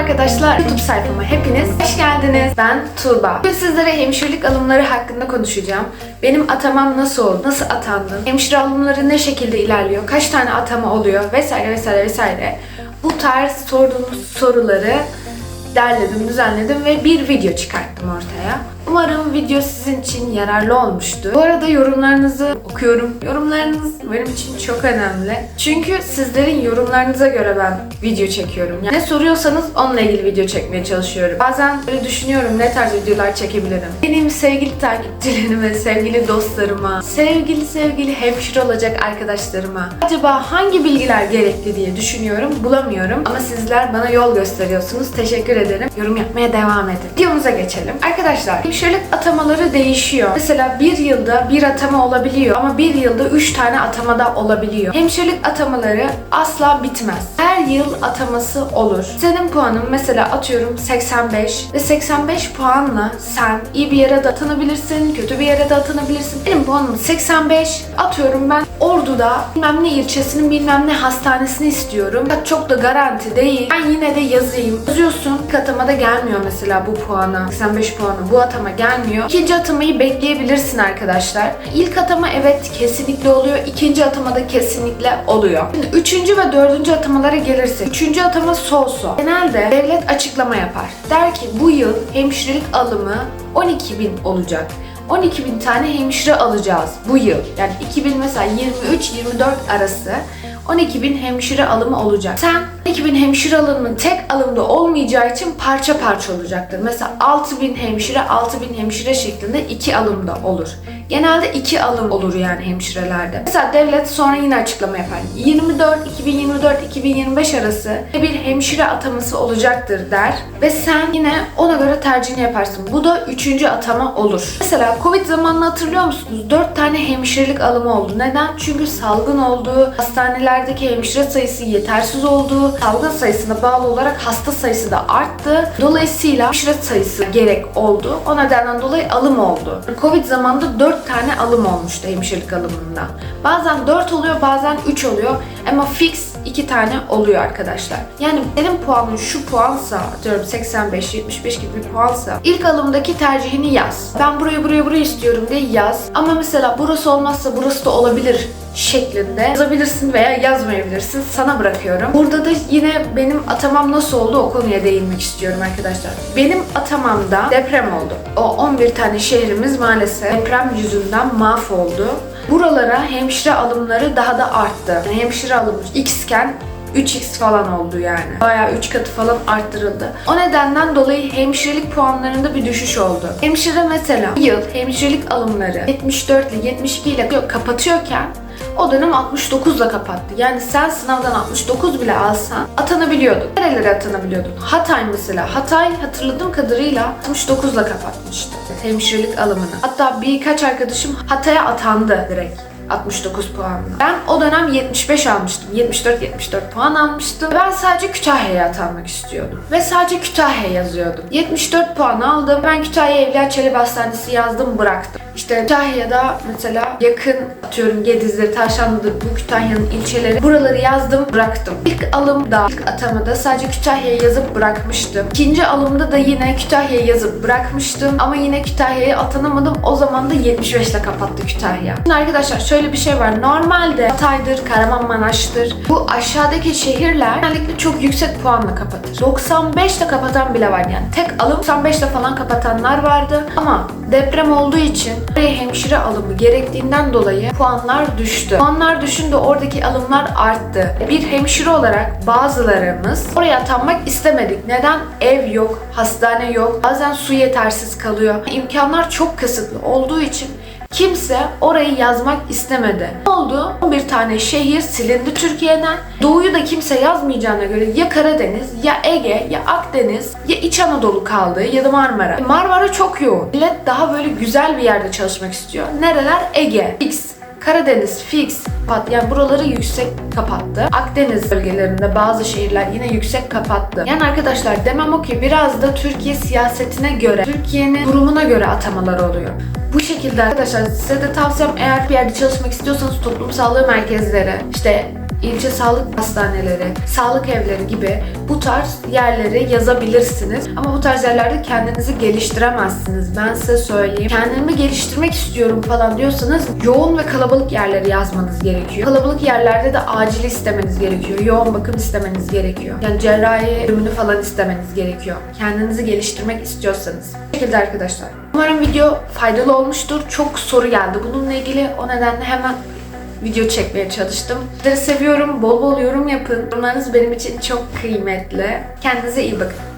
arkadaşlar, YouTube sayfama hepiniz hoş geldiniz. Ben Tuğba. Bugün sizlere hemşirelik alımları hakkında konuşacağım. Benim atamam nasıl oldu, nasıl atandım, hemşire alımları ne şekilde ilerliyor, kaç tane atama oluyor vesaire vesaire vesaire. Bu tarz sorduğunuz soruları derledim, düzenledim ve bir video çıkarttım ortaya. Umarım video sizin için yararlı olmuştur. Bu arada yorumlarınızı okuyorum. Yorumlarınız benim için çok önemli. Çünkü sizlerin yorumlarınıza göre ben video çekiyorum. Yani ne soruyorsanız onunla ilgili video çekmeye çalışıyorum. Bazen böyle düşünüyorum ne tarz videolar çekebilirim. Benim sevgili takipçilerime, sevgili dostlarıma, sevgili sevgili hemşire olacak arkadaşlarıma acaba hangi bilgiler gerekli diye düşünüyorum, bulamıyorum. Ama sizler bana yol gösteriyorsunuz. Teşekkür ederim. Yorum yapmaya devam edin. Videomuza geçelim. Arkadaşlar hemşirelik atamaları değişiyor. Mesela bir yılda bir atama olabiliyor ama bir yılda üç tane atama da olabiliyor. Hemşirelik atamaları asla bitmez. Her yıl ataması olur. Senin puanın mesela atıyorum 85 ve 85 puanla sen iyi bir yere de atanabilirsin, kötü bir yere de atanabilirsin. Benim puanım 85. Atıyorum ben Ordu'da bilmem ne ilçesinin bilmem ne hastanesini istiyorum. Çok da garanti değil. Ben yine de yazayım. Yazıyorsun. İlk atamada gelmiyor mesela bu puana. 85 puanı bu atama gelmiyor. İkinci atamayı bekleyebilirsin arkadaşlar. İlk atama evet kesinlikle oluyor. İkinci atamada kesinlikle oluyor. Şimdi üçüncü ve dördüncü atamalara gelirse. Üçüncü atama so-so. Genelde devlet açıklama yapar. Der ki bu yıl hemşirelik alımı 12 bin olacak. 12 bin tane hemşire alacağız bu yıl. Yani 2000 mesela 23-24 arası 12 bin hemşire alımı olacak. Sen 12 bin hemşire alımının tek alımda olmayacağı için parça parça olacaktır. Mesela 6 bin hemşire 6 bin hemşire şeklinde iki alımda olur. Genelde iki alım olur yani hemşirelerde. Mesela devlet sonra yine açıklama yapar. 24 2024 2025 arası bir hemşire ataması olacaktır der ve sen yine ona göre tercihini yaparsın. Bu da üçüncü atama olur. Mesela Covid zamanını hatırlıyor musunuz? 4 tane hemşirelik alımı oldu. Neden? Çünkü salgın oldu. Hastanelerdeki hemşire sayısı yetersiz oldu. Salgın sayısına bağlı olarak hasta sayısı da arttı. Dolayısıyla hemşire sayısı gerek oldu. O nedenden dolayı alım oldu. Covid zamanında 4 tane alım olmuştu hemşirelik alımında. Bazen 4 oluyor bazen 3 oluyor ama fix 2 tane oluyor arkadaşlar. Yani benim puanım şu puansa diyorum 85 75 gibi bir puansa ilk alımdaki tercihini yaz. Ben burayı buraya burayı istiyorum diye yaz. Ama mesela burası olmazsa burası da olabilir şeklinde yazabilirsin veya yazmayabilirsin. Sana bırakıyorum. Burada da yine benim atamam nasıl oldu o konuya değinmek istiyorum arkadaşlar. Benim atamamda deprem oldu. O 11 tane şehrimiz maalesef deprem yüzünden mahvoldu. Buralara hemşire alımları daha da arttı. Yani hemşire alımı X iken 3x falan oldu yani. Bayağı 3 katı falan arttırıldı. O nedenden dolayı hemşirelik puanlarında bir düşüş oldu. Hemşire mesela yıl hemşirelik alımları 74 ile 72 ile kapatıyorken o dönem 69 ile kapattı. Yani sen sınavdan 69 bile alsan atanabiliyordun. Nerelere atanabiliyordun? Hatay mesela. Hatay hatırladığım kadarıyla 69 ile kapatmıştı hemşirelik alımını. Hatta birkaç arkadaşım Hatay'a atandı direkt. 69 puanla. Ben o dönem 75 almıştım. 74-74 puan almıştım. Ben sadece Kütahya'ya atanmak istiyordum. Ve sadece Kütahya yazıyordum. 74 puan aldım. Ben Kütahya Evliya Çelebi Hastanesi yazdım bıraktım. İşte Kütahya'da mesela yakın atıyorum Gediz'dir, Tavşanlı'dır bu Kütahya'nın ilçeleri. Buraları yazdım bıraktım. İlk alımda, ilk atamada sadece Kütahya'ya yazıp bırakmıştım. İkinci alımda da yine Kütahya'ya yazıp bırakmıştım. Ama yine Kütahya'ya atanamadım. O zaman da 75 ile kapattı Kütahya. Şimdi arkadaşlar şöyle bir şey var. Normalde Hatay'dır, Kahramanmaraş'tır. Bu aşağıdaki şehirler genellikle çok yüksek puanla kapatır. 95 ile kapatan bile var yani. Tek alım 95 ile falan kapatanlar vardı. Ama deprem olduğu için buraya hemşire alımı gerektiğinden dolayı puanlar düştü. Puanlar düşünce oradaki alımlar arttı. Bir hemşire olarak bazılarımız oraya atanmak istemedik. Neden? Ev yok, hastane yok, bazen su yetersiz kalıyor. İmkanlar çok kısıtlı olduğu için Kimse orayı yazmak istemedi. Ne oldu? 11 tane şehir silindi Türkiye'den. Doğuyu da kimse yazmayacağına göre ya Karadeniz, ya Ege, ya Akdeniz, ya İç Anadolu kaldı ya da Marmara. Marmara çok yoğun. Millet daha böyle güzel bir yerde çalışmak istiyor. Nereler? Ege, X, Karadeniz fix kapattı. Yani buraları yüksek kapattı. Akdeniz bölgelerinde bazı şehirler yine yüksek kapattı. Yani arkadaşlar demem o ki biraz da Türkiye siyasetine göre, Türkiye'nin durumuna göre atamalar oluyor. Bu şekilde arkadaşlar size de tavsiyem eğer bir yerde çalışmak istiyorsanız toplum sağlığı merkezleri, işte ilçe sağlık hastaneleri, sağlık evleri gibi bu tarz yerleri yazabilirsiniz. Ama bu tarz yerlerde kendinizi geliştiremezsiniz. Ben size söyleyeyim. Kendimi geliştirmek istiyorum falan diyorsanız yoğun ve kalabalık yerleri yazmanız gerekiyor. Kalabalık yerlerde de acil istemeniz gerekiyor. Yoğun bakım istemeniz gerekiyor. Yani cerrahi bölümünü falan istemeniz gerekiyor. Kendinizi geliştirmek istiyorsanız. Bu şekilde arkadaşlar. Umarım video faydalı olmuştur. Çok soru geldi bununla ilgili. O nedenle hemen video çekmeye çalıştım. Sizleri seviyorum. Bol bol yorum yapın. Yorumlarınız benim için çok kıymetli. Kendinize iyi bakın.